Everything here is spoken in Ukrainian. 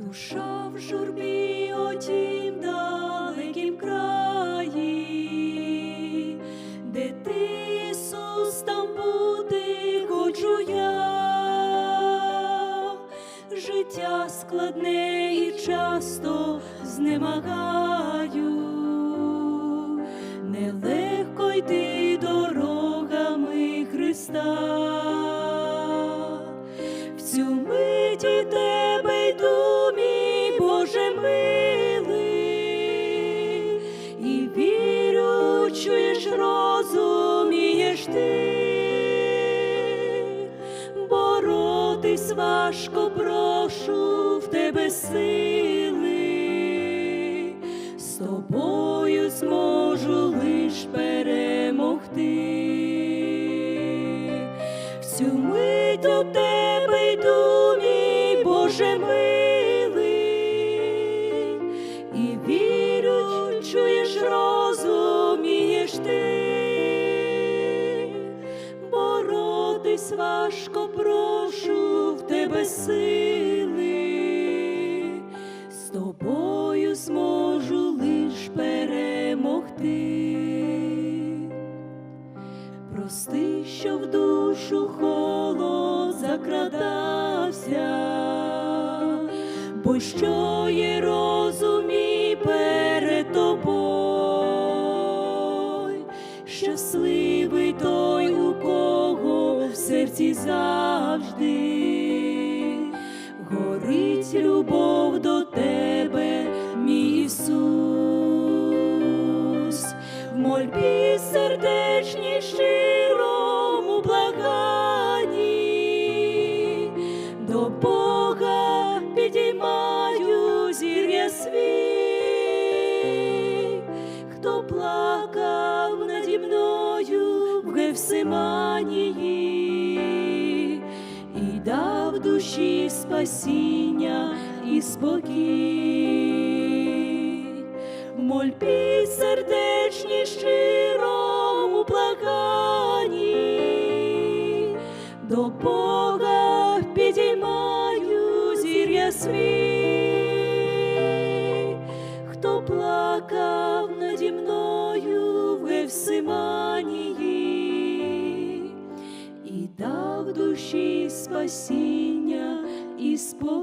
Душа в журбі отім далекім краї, де ти, Ісус, там бути хочу я. Життя складне і часто знемагаю, нелегко йти дорогами Христа. В цю мій Боже милий, і вірю, чуєш, розумієш ти, боротись важко прошу в тебе сили, з тобою зможу лиш перемогти. В цю мить до тебе йду, мій Боже милий, важко прошу в тебе сили, з тобою зможу лиш перемогти. Прости, що в душу холод закрадався, бо що є розумі перед тобою, щасливий серці завжди. Горить любов до тебе, мій Ісус, в мольбі сердечній щирому благанні, до Бога підіймаю зір'я свій, хто плакав наді мною в дав душі спасіння і спокій, в мольбі сердечній щирому благанні, до Бога підіймаю зір'я свій, хто плакав наді мною в Гефсиманії і дав душі спасіння І спокій.